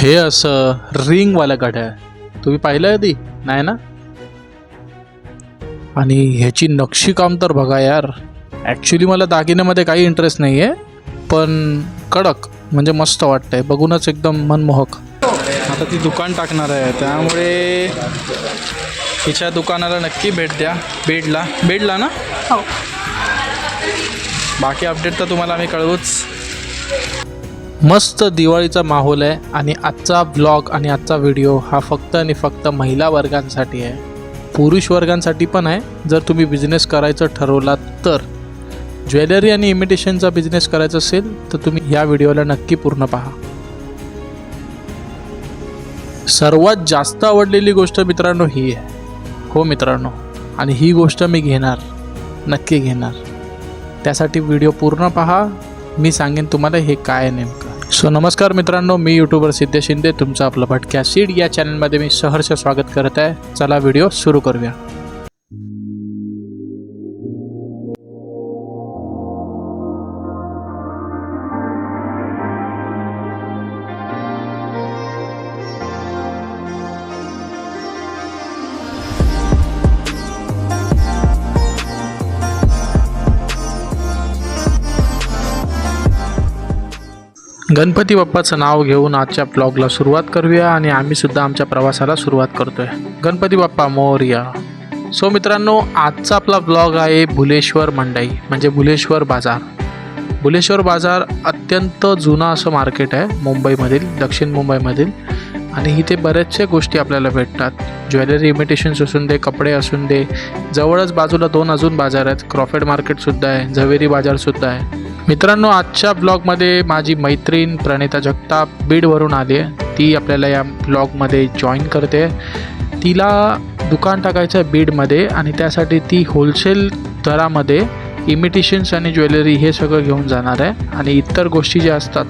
हे असं रिंगवालं घड्याळ तुम्ही पाहिलं आधी? नाही ना? आणि ह्याची नक्षीकाम तर बघा यार. ॲक्च्युली मला दागिन्यामध्ये काही इंटरेस्ट नाही आहे पण कडक म्हणजे मस्त वाटतंय. बघूनच एकदम मनमोहक. आता ती दुकान टाकणार आहे. त्यामुळे तिच्या दुकानाला नक्की भेट द्या. बेडला. बेडला ना? हो. बाकी अपडेट तर तुम्हाला आम्ही कळवूच. मस्त दिवाळीचा माहोल आहे आणि आजचा ब्लॉग आणि आजचा व्हिडिओ हा फक्त आणि फक्त महिला वर्गांसाठी आहे. पुरुष वर्गांसाठी पण आहे. जर तुम्ही बिझनेस करायचं ठरवलात तर. ज्वेलरी आणि इमिटेशनचा बिझनेस करायचा असेल तर तुम्ही या व्हिडिओला नक्की पूर्ण पहा. सर्वात जास्त आवडलेली गोष्ट मित्रांनो ही आहे. हो मित्रांनो आणि ही गोष्ट मी घेणार. नक्की घेणार. त्यासाठी व्हिडिओ पूर्ण पहा. मी सांगेन तुम्हाला हे काय नेमकं. सो नमस्कार मित्रांनो मी यूट्यूबर सिद्धेश शिंदे. तुमचं आपलं भटक्या सीड या चॅनलमध्ये मी सहर्ष स्वागत करत आहे. चला व्हिडिओ सुरू करूया. गणपती बाप्पाचं नाव घेऊन आजच्या ब्लॉगला सुरुवात करूया आणि आम्ही सुद्धा आमच्या प्रवासाला सुरुवात करतोय. गणपती बाप्पा मौर्य. सो मित्रांनो आजचा आपला ब्लॉग आहे भुलेश्वर मंडई म्हणजे भुलेश्वर बाजार. भुलेश्वर बाजार अत्यंत जुनं असं मार्केट आहे मुंबईमधील दक्षिण मुंबईमधील. आणि इथे बऱ्याचशा गोष्टी आपल्याला भेटतात. ज्वेलरी इमिटेशन्स असून दे कपडे असून दे जवळच बाजूला दोन अजून बाजार आहेत. क्रॉफेड मार्केटसुद्धा आहे झवेरी बाजारसुद्धा आहे. मित्रांनो आजच्या ब्लॉगमध्ये माझी मैत्रीण प्रणिता जगताप बीडवरून आली आहे. ती आपल्याला या ब्लॉगमध्ये जॉईन करते. तिला दुकान टाकायचं आहे बीडमध्ये आणि त्यासाठी ती होलसेल दरामध्ये इमिटेशन्स आणि ज्वेलरी हे सगळं घेऊन जाणार आहे. आणि इतर गोष्टी ज्या असतात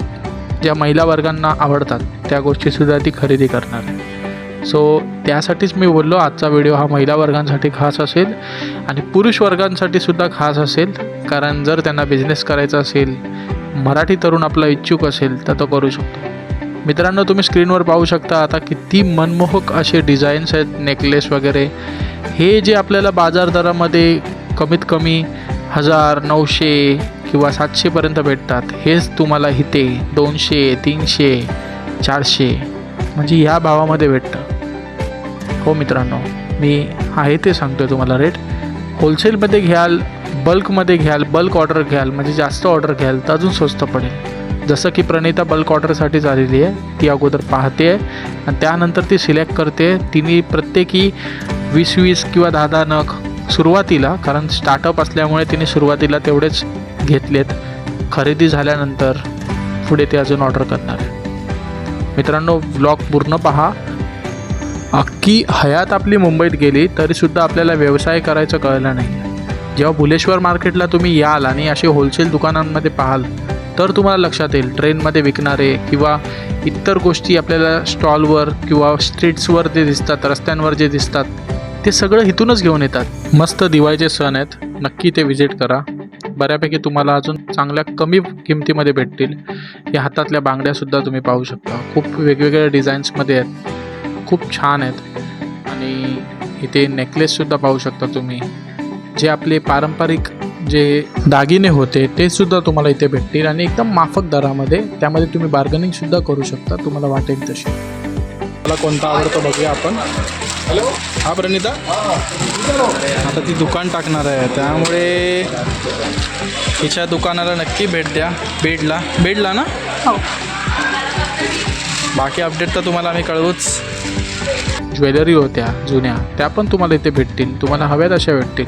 ज्या महिला वर्गांना आवडतात त्या गोष्टीसुद्धा ती खरेदी करणार आहे. सो त्यासाठीच मी बोललो आजचा व्हिडिओ हा महिला वर्गांसाठी खास असेल आणि पुरुष वर्गांसाठी सुद्धा खास असेल. कारण जर त्यांना बिझनेस करायचा असेल मराठी तरुण आपला इच्छुक असेल तर तो करू शकतो. मित्रांनो तुम्ही स्क्रीनवर पाहू शकता आता किती मनमोहक असे डिझाईन्स आहेत नेकलेस वगैरे. हे जे आपल्याला बाजार दरामध्ये कमीत कमी हजार नऊशे किंवा सातशेपर्यंत भेटतात हेच तुम्हाला इथे दोनशे तीनशे चारशे. म्हणजे ह्या भावामध्ये भेटतं. हो मित्रांनो मी आहे ते सांगतो आहे तुम्हाला रेट होलसेलमध्ये घ्याल बल्कमध्ये घ्याल बल्क ऑर्डर घ्याल म्हणजे जास्त ऑर्डर घ्याल तर अजून स्वस्त पडेल. जसं की प्रणिता बल्क ऑर्डरसाठी झालेली आहे ती अगोदर पाहते. आहे आणि त्यानंतर ती सिलेक्ट करते. तिने प्रत्येकी वीस वीस किंवा दहा दहा नग सुरुवातीला कारण स्टार्टअप असल्यामुळे तिने सुरुवातीला तेवढेच घेतलेत. खरेदी झाल्यानंतर पुढे ते अजून ऑर्डर करणार आहे. मित्रांनो ब्लॉग पूर्ण पहा. अख्खी हयात आपली मुंबईत गेली तरीसुद्धा आपल्याला व्यवसाय करायचं कळलं नाही. जेव्हा भुलेश्वर मार्केटला तुम्ही याल आणि असे होलसेल दुकानांमध्ये पाहाल तर तुम्हाला लक्षात येईल ट्रेनमध्ये विकणारे किंवा इतर गोष्टी आपल्याला स्टॉलवर किंवा स्ट्रीट्सवर जे दिसतात रस्त्यांवर जे दिसतात ते सगळं इथूनच घेऊन येतात. मस्त दिवाळीचे सण आहेत नक्की ते व्हिजिट करा. बऱ्यापैकी तुम्हाला अजून चांगल्या कमी किमतीमध्ये भेटतील. या हातातल्या बांगड्यासुद्धा तुम्ही पाहू शकता. खूप वेगवेगळ्या डिझाईन्समध्ये आहेत. खूप छान आहेत. आणि इथे नेकलेससुद्धा पाहू शकता तुम्ही. जे आपले पारंपरिक जे दागिने होते ते सुद्धा तुम्हाला इथे भेटतील. आणि एकदम माफक दरामध्ये त्यामध्ये तुम्ही बार्गनिंगसुद्धा करू शकता. तुम्हाला वाटेल तशी. मला कोणता आवडतो बघूया आपण. हॅलो हा प्रणिता? आता ती दुकान टाकणार आहे. त्यामुळे तिच्या दुकानाला नक्की भेट द्या. बेडला. बेडला ना? हो. बाकी अपडेट तर तुम्हाला आम्ही कळवूच. ज्वेलरी होत्या जुन्या त्या पण तुम्हाला इथे भेटतील. तुम्हाला हव्यात अशा भेटतील.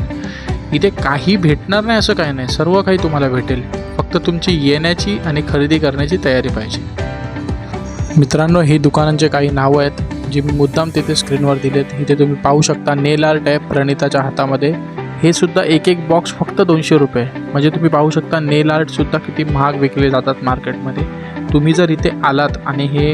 इथे काही भेटणार नाही असं काही नाही. सर्व काही तुम्हाला भेटेल. फक्त तुमची येण्याची आणि खरेदी करण्याची तयारी पाहिजे. मित्रांनो ही दुकानांचे काही नावं आहेत जी मी मुद्दाम तिथे स्क्रीनवर दिलेत. इथे तुम्ही पाहू शकता नेल आर्ट आहे प्रणिताच्या हातामध्ये. हे सुद्धा एक एक बॉक्स फक्त दोनशे रुपये. म्हणजे तुम्ही पाहू शकता नेल आर्टसुद्धा किती महाग विकले जातात मार्केटमध्ये. तुम्ही जर इथे आलात आणि हे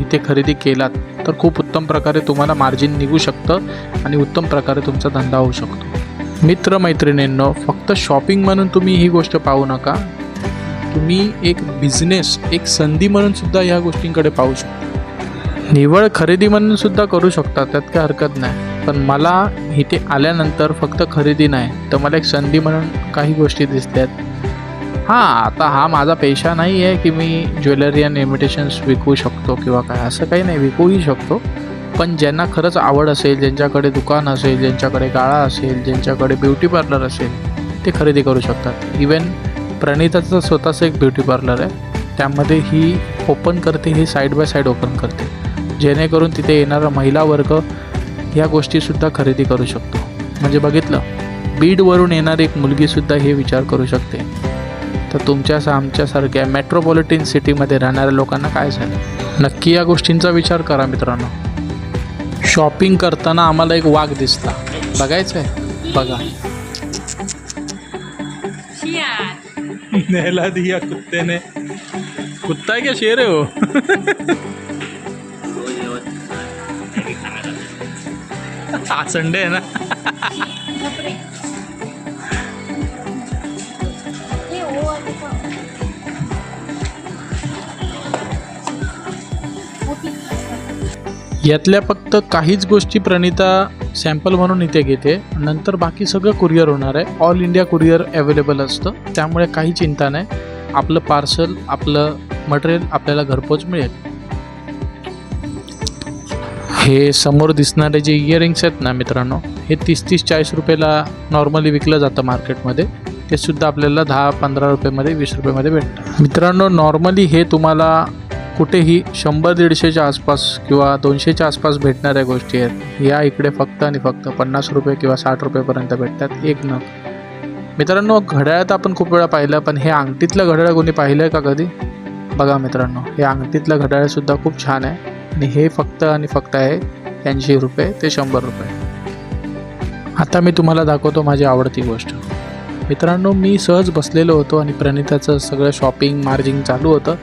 इथे खरेदी केलात तर खूप उत्तम प्रकारे तुम्हाला मार्जिन निघू शकतं आणि उत्तम प्रकारे तुमचा धंदा होऊ शकतो. मित्रमैत्रिणींनो फक्त शॉपिंग म्हणून तुम्ही ही गोष्ट पाहू नका. तुम्ही एक बिझनेस एक संधी म्हणून सुद्धा ह्या गोष्टींकडे पाहू शकता. निवड खरेदी म्हणून सुद्धा करू शकता त्यात काही हरकत नाही. पण मला इथे आल्यानंतर फक्त खरेदी नाही तर मला एक संधी म्हणून काही गोष्टी दिसतात. हां आता हा माझा पेशा नाही आहे की मी ज्वेलरी आणि इमिटेशन्स विकू शकतो किंवा काय असं काही नाही विकूही शकतो. पण ज्यांना खरंच आवड असेल ज्यांच्याकडे दुकान असेल ज्यांच्याकडे गाळा असेल ज्यांच्याकडे ब्युटी पार्लर असेल ते खरेदी करू शकतात. इवन प्रणिताचं स्वतःचं एक ब्युटी पार्लर आहे. त्यामध्ये ही ओपन करते ही साईड बाय साईड ओपन करते. जेणेकरून तिथे येणारा महिला वर्ग ह्या गोष्टीसुद्धा खरेदी करू शकतो. म्हणजे बघितलं बीडवरून येणारी एक मुलगीसुद्धा हे विचार करू शकते. तर तुमच्या आमच्यासारख्या मेट्रोपॉलिटन सिटीमध्ये राहणाऱ्या लोकांना काय झालं? नक्की या गोष्टींचा विचार करा मित्रांनो. शॉपिंग करताना आम्हाला एक वाघ दिसला. बघायचं आहे बघा. नहला दिया कुत्ते ने कुत्ता है क्या शेर है? वो हो? संडे है ना. यातल्या फक्त काहीच गोष्टी प्रणिता सॅम्पल म्हणून इथे घेते. नंतर बाकी सगळं कुरिअर होणार आहे. ऑल इंडिया कुरिअर अवेलेबल असतं. त्यामुळे काही चिंता नाही. आपलं पार्सल आपलं मटेरियल आपल्याला घरपोच मिळेल. हे समोर दिसणारे जे इयरिंग्स आहेत ना मित्रांनो हे तीस तीस चाळीस रुपयाला नॉर्मली विकलं जातं मार्केटमध्ये ते सुद्धा आपल्याला दहा पंधरा रुपयामध्ये वीस रुपयामध्ये भेटतं. मित्रांनो नॉर्मली हे तुम्हाला कुठेही शंभर दीडशेच्या आसपास किंवा दोनशेच्या आसपास भेटणाऱ्या गोष्टी आहेत. या इकडे फक्त आणि फक्त पन्नास रुपये किंवा साठ रुपयेपर्यंत भेटतात. एक नग. मित्रांनो घड्याळात आपण खूप वेळा पाहिलं पण हे अंगठीतलं घड्याळ कोणी पाहिलं आहे का कधी? बघा मित्रांनो हे अंगठीतलं घड्याळसुद्धा खूप छान आहे. आणि हे फक्त आणि फक्त आहे ऐंशी रुपये ते शंभर रुपये. आता मी तुम्हाला दाखवतो माझी आवडती गोष्ट. मित्रांनो मी सहज बसलेलो होतो आणि प्रणिताचं सगळं शॉपिंग मार्जिंग चालू होतं.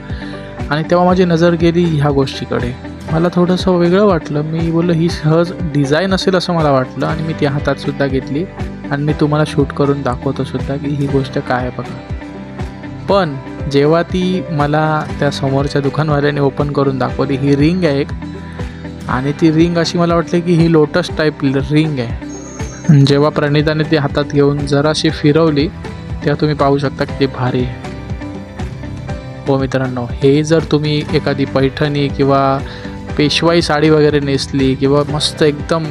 आणि तेव्हा माझी नजर गेली ह्या गोष्टीकडे. मला थोडंसं वेगळं वाटलं. मी बोललो ही सहज डिझाईन असेल असं मला वाटलं आणि मी ती हातातसुद्धा घेतली आणि मी तुम्हाला शूट करून दाखवतो सुद्धा की ही गोष्ट काय आहे बघा. पण जेव्हा ती मला त्या समोरच्या दुकानवाल्याने ओपन करून दाखवली ही रिंग आहे एक. आणि ती रिंग अशी मला वाटली की ही लोटस टाईप रिंग आहे. जेव्हा प्रणिताने ती हातात घेऊन जराशी फिरवली तेव्हा तुम्ही पाहू शकता की ती भारी आहे. हो मित्रांनो हे जर तुम्ही एखादी पैठणी किंवा पेशवाई साडी वगैरे नेसली किंवा मस्त एकदम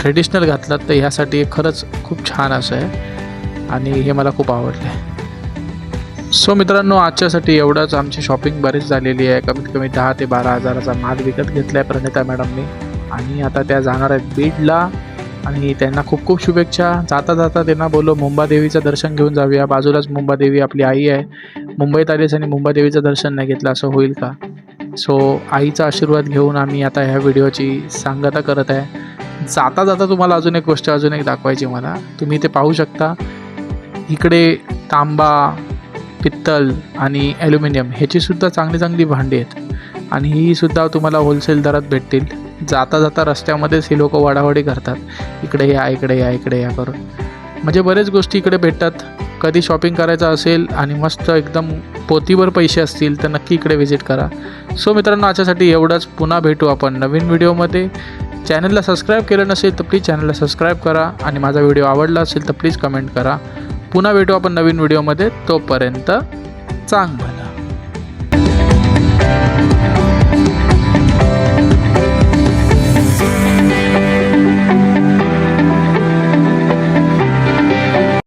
ट्रेडिशनल घातलात तर ह्यासाठी खरंच खूप छान असं आहे आणि हे मला खूप आवडलं आहे सो मित्रांनो आजच्यासाठी एवढंच. आमची शॉपिंग बरीच झालेली आहे. कमीत कमी दहा ते बारा हजाराचा माल विकत घेतला आहे प्रणिता मॅडमने. आणि आता त्या जाणार आहेत बीडला. आणि त्यांना खूप खूप शुभेच्छा. जाता जाता त्यांना बोलो मुंबादेवीचं दर्शन घेऊन जाऊया. बाजूलाच मुंबादेवी आपली आई आहे. मुंबईत आलीस आणि मुंबादेवीचं दर्शन नाही घेतलं असं होईल का? सो आईचा आशीर्वाद घेऊन आम्ही आता ह्या व्हिडिओची सांगता करत आहे. जाता जाता तुम्हाला अजून एक गोष्ट अजून एक दाखवायची मला. तुम्ही ते पाहू शकता. इकडे तांबा पित्तल आणि ॲल्युमिनियम ह्याचीसुद्धा चांगली चांगली भांडी आहेत. आणि ही सुद्धा तुम्हाला होलसेल दरात भेटतील. जाता जाता रस्त्यामध्येच ही लोक वाडावाडी करतात. इकडे या इकडे या इकडे या करून. म्हणजे बरेच गोष्टी इकडे भेटतात. कधी शॉपिंग करायचं असेल आणि मस्त एकदम पोतीवर पैसे असतील तर नक्की इकडे व्हिजिट करा. सो मित्रांनो आजच्यासाठी एवढंच. पुन्हा भेटू आपण नवीन व्हिडिओमध्ये. चॅनलला सबस्क्राईब केलं नसेल तर प्लीज चॅनलला सबस्क्राईब करा आणि माझा व्हिडिओ आवडला असेल तर प्लीज कमेंट करा. पुन्हा भेटू आपण नवीन व्हिडिओमध्ये. तोपर्यंत चांग भला